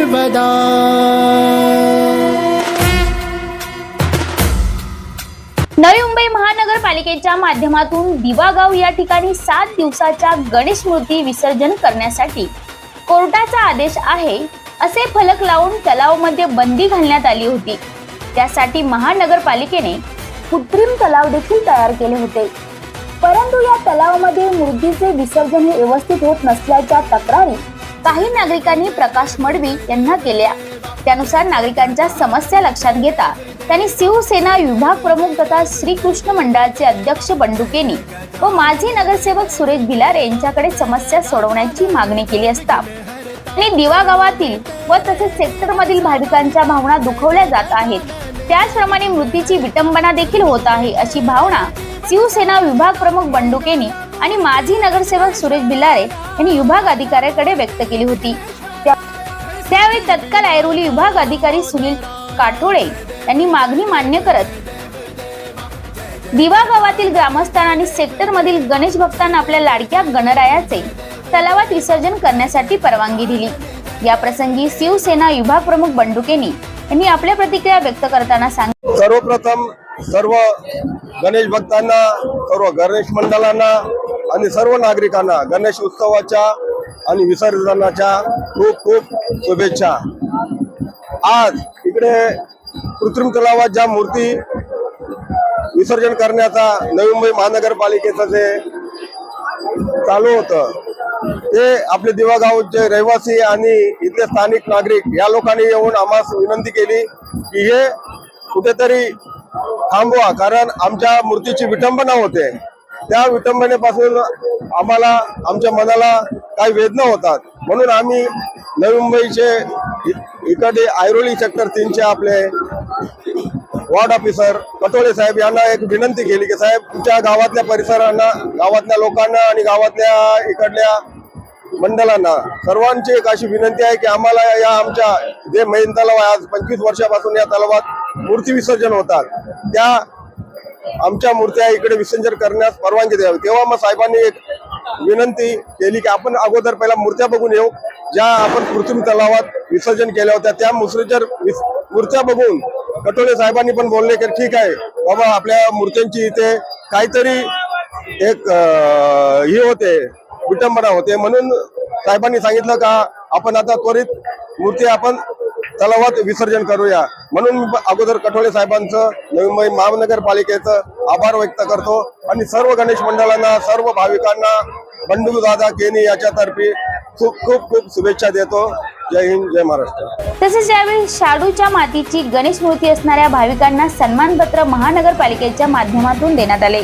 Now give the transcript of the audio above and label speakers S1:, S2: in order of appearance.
S1: सर्वदा।
S2: नवी मुंबई महानगरपालिकेच्या माध्यमातून दिवागाव या ठिकाणी सात दिवसाच्या गणेश मूर्ती विसर्जन करण्यासाठी कोर्टाचा आदेश आहे असे फलक लावून तलावमध्ये बंदी घालण्यात आली होती. त्यासाठी महानगरपालिकेने कृत्रिम तलाव देखील तयार केले होते. परंतु या तलावामध्ये मूर्तीचे विसर्जन हे व्यवस्थित होत नसल्याच्या तक्रारी काही नागरिकांनी प्रकाश मडवी यांना केल्या. त्यानुसार नागरिकांच्या समस्या लक्षात घेता त्यांनी शिवसेना विभाग प्रमुख तथा श्रीकृष्ण मंडळाचे अध्यक्ष बंडुकेनी व माजी नगरसेवक सुरेश भिलारे यांच्याकडे समस्या सोडवण्याची मागणी केली असता. आणि दिवा गावातील व तसेच सेक्टर मधील भाविकांच्या भावना दुखवल्या जात आहेत. त्याचप्रमाणे मृत्यूची विटंबना देखील होत आहे अशी भावना शिवसेना विभाग प्रमुख बंडुकेनी आणि माजी नगरसेवक सुरेश भिलारे यांनी विभाग अधिकाऱ्याकडे व्यक्त केली होती. त्यावेळी तत्काल ऐरोली विभाग अधिकारी सुनील काठोळे यांनी मागणी मान्य करत दिवा गावातील ग्रामस्थांना आणि सेक्टर मधील गणेश भक्तांना आपल्या लाडक्या गणरायाचे तलावात विसर्जन करण्यासाठी परवानगी दिली. या प्रसंगी शिवसेना विभाग प्रमुख बंडुकेनी यांनी आपल्या प्रतिक्रिया व्यक्त करताना सांगितलं.
S3: सर्वप्रथम सर्व गणेश भक्तांना सर्व गणेश मंडळांना आणि सर्व नागरिकांना गणेश उत्सवाच्या आणि विसर्जनाच्या खूप खूप शुभेच्छा. आज इकडे कृत्रिम तलावात ज्या मूर्ती विसर्जन करण्याचा नवी मुंबई महानगरपालिकेचं जे चालू होतं ते आपले दिवागावचे रहिवासी आणि इथले स्थानिक नागरिक या लोकांनी येऊन आम्हाला विनंती केली की हे कुठेतरी थांबवा कारण आमच्या मूर्तीची विटंबना होते. त्या विटंबनेपासून आम्हाला आमच्या मनाला काही वेदना होतात. म्हणून आम्ही नवी मुंबईचे इ- इकडे ऐरोली सेक्टर तीनचे आपले वॉर्ड ऑफिसर कटोळे साहेब यांना एक विनंती केली की साहेब तुमच्या गावातल्या परिसरांना गावातल्या लोकांना आणि गावातल्या इकडल्या मंडळांना सर्वांची एक अशी विनंती आहे की आम्हाला या आमच्या जे मैन तलाव आहे आज पंचवीस वर्षापासून या तलावात मूर्ती विसर्जन होतात. त्या आमच्या मूर्त्या इकडे विसर्जन करण्यास परवानगी द्यावी. तेव्हा मग साहेबांनी एक विनंती केली की आपण अगोदर पहिला मूर्त्या बघून येऊ. ज्या आपण कृत्रिम तलावात विसर्जन केल्या होत्या त्या मुसर्जन मूर्त्या बघून कटोले साहेबांनी पण बोलले की ठीक आहे बाबा आपल्या मूर्त्यांची इथे काहीतरी एक हे होते विटंबना होते. म्हणून साहेबांनी सांगितलं का आपण आता त्वरित मूर्ती आपण तलावात विसर्जन करूया. म्हणून अगोदर कठोळे साहेबांचं नवी मुंबई महानगरपालिकेचं आभार व्यक्त करतो. आणि सर्व गणेश मंडळांना सर्व भाविकांना बंडू दादा केनी याच्यातर्फे खूप खूप खूप शुभेच्छा देतो. जय हिंद जय महाराष्ट्र.
S2: तसेच यावेळी शाडूच्या मातीची गणेश मूर्ती असणाऱ्या भाविकांना सन्मानपत्र महानगरपालिकेच्या माध्यमातून देण्यात आले.